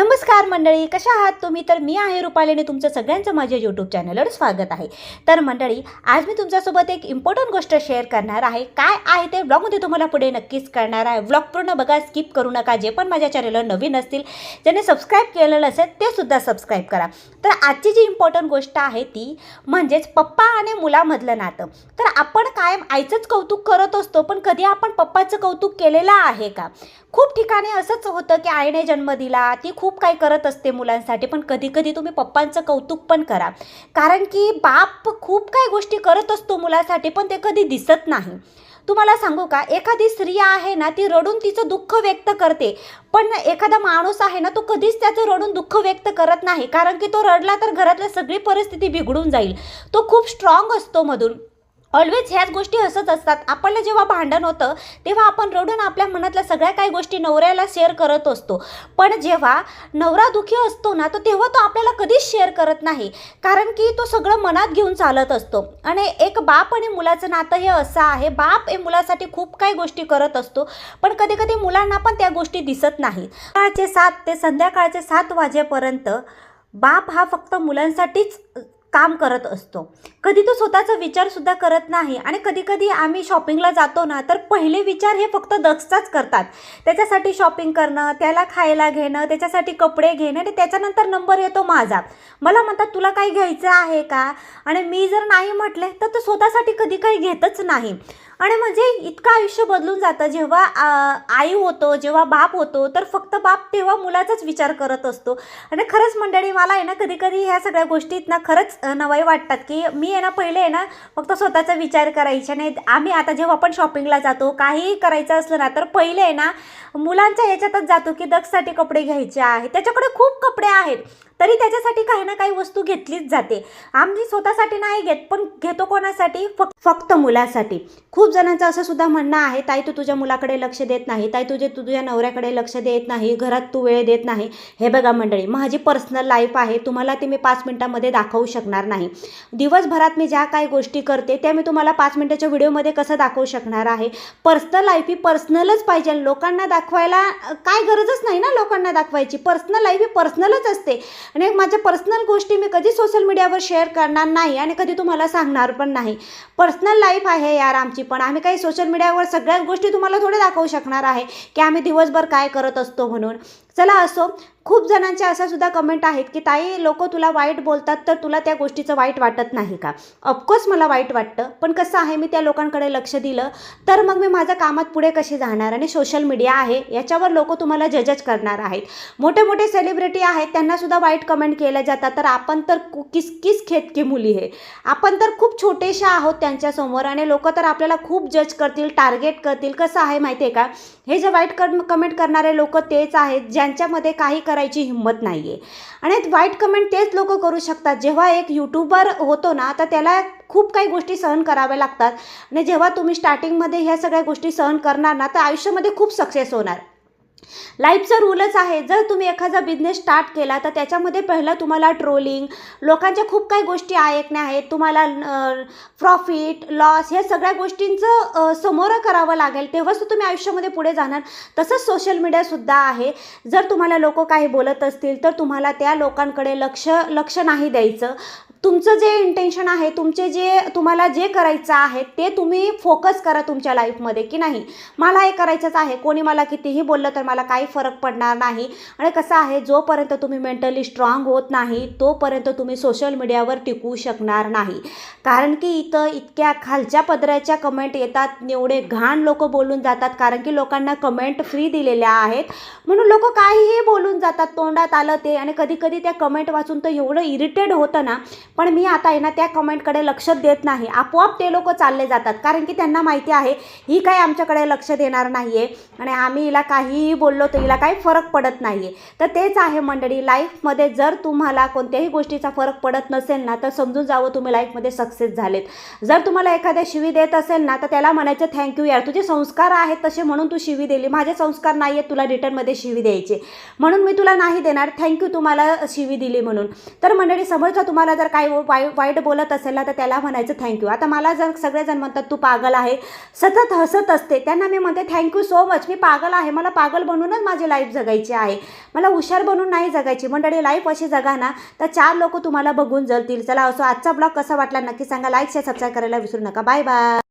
नमस्कार मंडळी कशा आहात तुम्ही? तर मी आहे रुपालीने तुमचं सगळ्यांचं माझ्या यूट्यूब चॅनलवर स्वागत आहे. तर मंडळी आज मी तुमच्यासोबत एक इम्पॉर्टंट गोष्ट शेअर करणार आहे. काय आहे ते ब्लॉगमध्ये तुम्हाला पुढे नक्कीच करणार आहे. ब्लॉग पूर्ण बघा स्किप करू नका. जे पण माझ्या चॅनलवर नवीन असतील ज्याने सबस्क्राईब केलेलं असेल ते सुद्धा सबस्क्राईब करा. तर आजची जी इम्पॉर्टंट गोष्ट आहे ती म्हणजेच पप्पा आणि मुलामधलं नातं. तर आपण कायम आईचंच कौतुक करत असतो पण कधी आपण पप्पाचं कौतुक केलेलं आहे का? खूप ठिकाणी असंच होतं की आईने जन्म दिला ती खूप खूप काही करत असते मुलांसाठी पण कधी कधी तुम्ही पप्पांचं कौतुक पण करा. कारण की बाप खूप काही गोष्टी करत असतो मुलासाठी पण ते कधी दिसत नाही. तुम्हाला सांगू का एखादी स्त्री आहे ना ती रडून तिचं दुःख व्यक्त करते पण एखादा माणूस आहे ना तो कधीच त्याचं रडून दुःख व्यक्त करत नाही कारण की तो रडला तर घरातल्या सगळी परिस्थिती बिघडून जाईल. तो खूप स्ट्रॉंग असतो मधून. ऑलवेज ह्याच गोष्टी हसत असतात. आपल्याला जेव्हा भांडण होतं तेव्हा आपण रडून आपल्या मनातल्या सगळ्या काही गोष्टी नवऱ्याला शेअर करत असतो. पण जेव्हा नवरा दुःखी असतो ना तर तेव्हा तो आपल्याला कधीच शेअर करत नाही. कारण की तो सगळं मनात घेऊन चालत असतो. आणि एक बाप आणि मुलाचं नातं हे असं आहे बाप हे मुलासाठी खूप काही गोष्टी करत असतो पण कधी कधी मुलांना पण त्या गोष्टी दिसत नाहीत. सकाळचे सात ते संध्याकाळचे सात वाजेपर्यंत बाप हा फक्त मुलांसाठीच काम करत असतो. कधी तो स्वतःचा विचारसुद्धा करत नाही आणि कधी कधी आम्ही शॉपिंगला जातो ना तर पहिले विचार हे फक्त दक्षताच करतात. त्याच्यासाठी शॉपिंग करणं त्याला खायला घेणं त्याच्यासाठी कपडे घेणं आणि त्याच्यानंतर नंबर येतो माझा. मला म्हणतात तुला काही घ्यायचं आहे का? आणि मी जर नाही म्हटले तर तो स्वतःसाठी कधी काही घेतच नाही. आणि म्हणजे इतकं आयुष्य बदलून जातं. जेव्हा आई होतो जेव्हा बाप होतो तर फक्त बाप तेव्हा मुलाचाच विचार करत असतो. आणि खरंच मंडळी मला आहे ना कधी कधी ह्या सगळ्या गोष्टीत ना खरंच नवाई वाटतात की मी आहे ना पहिले आहे ना फक्त स्वतःचा विचार करायचा नाही आम्ही आता जेव्हा आपण शॉपिंगला जातो काहीही करायचं असलं ना तर पहिले आहे ना मुलांच्या याच्यातच जातो की दक्षसाठी कपडे घ्यायचे आहे त्याच्याकडे खूप कपडे आहेत. तरी त्याच्यासाठी काही ना काही वस्तू घेतलीच जाते. आम्ही स्वतःसाठी नाही घेत पण घेतो कोणासाठी? फक्त फक्त मुलासाठी. खूप जणांचं असं सुद्धा म्हणणं आहे ताई तू तुझ्या मुलाकडे लक्ष देत नाही. ताई तुझे तू तुझ्या नवऱ्याकडे लक्ष देत नाही. घरात तू वेळ देत नाही. हे बघा मंडळी माझी पर्सनल लाईफ आहे तुम्हाला ती मी पाच मिनटामध्ये दाखवू शकणार नाही. दिवसभरात मी ज्या काही गोष्टी करते त्या मी तुम्हाला पाच मिनटाच्या व्हिडिओमध्ये कसं दाखवू शकणार आहे? पर्सनल लाईफ ही पर्सनलच पाहिजे लोकांना दाखवायला काय गरजच नाही ना लोकांना दाखवायची. पर्सनल लाईफ ही पर्सनलच असते. आणि माझ्या पर्सनल गोष्टी मी कधी सोशल मीडियावर शेअर करणार नाही आणि कधी तुम्हाला सांगणार पण नाही. पर्सनल लाईफ आहे यार आमची पण आम्ही काही सोशल मीडियावर सगळ्याच गोष्टी तुम्हाला थोडे दाखवू शकणार आहे की आम्ही दिवसभर काय करत असतो म्हणून. चला असो. खूप जणांच्या असा सुद्धा कमेंट आहेत की ताई लोक तुला वाईट बोलतात तर तुला त्या गोष्टीचं वाईट वाटत नाही का? ऑफकोर्स मला वाईट वाटतं पण कसं आहे मी त्या लोकांकडे लक्ष दिलं तर मग मी माझ्या कामात पुढे कशी जाणार आणि सोशल मीडिया आहे याच्यावर लोक तुम्हाला जजच करणार आहेत. मोठे मोठे सेलिब्रिटी आहेत त्यांनासुद्धा वाईट कमेंट केल्या जातात तर आपण तर कु- किस किस खेत की मुली आहे आपण तर खूप छोटेशा आहोत त्यांच्यासमोर आणि लोक तर आपल्याला खूप जज करतील टार्गेट करतील. कसं आहे माहिती आहे का? हे जे वाईट कमेंट करणारे लोक तेच आहेत ज्या त्यांच्यामध्ये काही करायची हिंमत नाही आहे आणि वाईट कमेंट तेच लोक करू शकतात. जेव्हा एक यूट्यूबर होतो ना तर त्याला खूप काही गोष्टी सहन कराव्या लागतात. आणि जेव्हा तुम्ही स्टार्टिंगमध्ये ह्या सगळ्या गोष्टी सहन करणार ना तर आयुष्यामध्ये खूप सक्सेस होणार. लाईफचा रूलच आहे जर तुम्ही एखादा बिझनेस स्टार्ट केला तर त्याच्यामध्ये पहिलं तुम्हाला ट्रोलिंग लोकांच्या खूप काही गोष्टी ऐकण्या आहेत तुम्हाला प्रॉफिट लॉस ह्या सगळ्या गोष्टींचं समोर समोरं करावं लागेल तेव्हाच तर तुम्ही आयुष्यामध्ये पुढे जाणार. तसंच सोशल मीडियासुद्धा आहे. जर तुम्हाला लोक काही बोलत असतील तर तुम्हाला त्या लोकांकडे लक्ष लक्ष नाही द्यायचं. तुमचं जे इंटेन्शन आहे तुमचे जे तुम्हाला जे करायचं आहे ते तुम्ही फोकस करा तुमच्या लाईफमध्ये की नाही? मला हे करायचंच आहे कोणी मला कितीही बोललं तर मला काही फरक पडणार नाही. आणि कसं आहे जोपर्यंत तुम्ही मेंटली स्ट्रॉंग होत नाही तोपर्यंत तुम्ही सोशल मीडियावर टिकू शकणार नाही. कारण की इथं इतक्या खालच्या पदराच्या कमेंट येतात एवढे घाण लोक बोलून जातात कारण की लोकांना कमेंट फ्री दिलेल्या आहेत. म्हणून लोक काहीही बोलून जातात तोंडात आलं ते आणि कधी कधी त्या कमेंट वाचून तर एवढं इरिटेड होतं ना पण मी आता आहे ना त्या कमेंटकडे लक्ष देत नाही. आपोआप ते लोक चालले जातात. कारण की त्यांना माहिती आहे ही काही आमच्याकडे लक्ष देणार नाही आहे आणि आम्ही हिला काहीही बोललो तर हिला काही फरक पडत नाही आहे तर तेच आहे मंडळी लाईफमध्ये जर तुम्हाला कोणत्याही गोष्टीचा फरक पडत नसेल ना तर समजून जावं तुम्ही लाईफमध्ये सक्सेस झालेत. जर तुम्हाला एखाद्या शिवी देत असेल ना तर त्याला म्हणायचं थँक्यू यार. तुझे संस्कार आहेत तसे म्हणून तू शिवी दिली. माझे संस्कार नाही आहेत तुला रिटर्नमध्ये शिवी द्यायचे. म्हणून मी तुला नाही देणार. थँक्यू तुम्हाला शिवी दिली म्हणून. तर मंडळी समोरचा तुम्हाला जर काय काही वाई वाईट बोलत असेल ना तर त्याला म्हणायचं थँक्यू आता मला जर सगळेजण म्हणतात तू पागल आहे. सतत हसत असते. त्यांना मी म्हणते थँक्यू सो मच मी पागल आहे. मला पागल बनूनच माझी लाईफ जगायची आहे. मला हुशार बनून नाही जगायची. मंडळी लाईफ अशी जगा ना तर चार लोक तुम्हाला बघून जळतील. चला असो आजचा ब्लॉग कसा वाटला नक्की सांगा. लाईक शेअर सबस्क्राईब करायला विसरू नका. Bye bye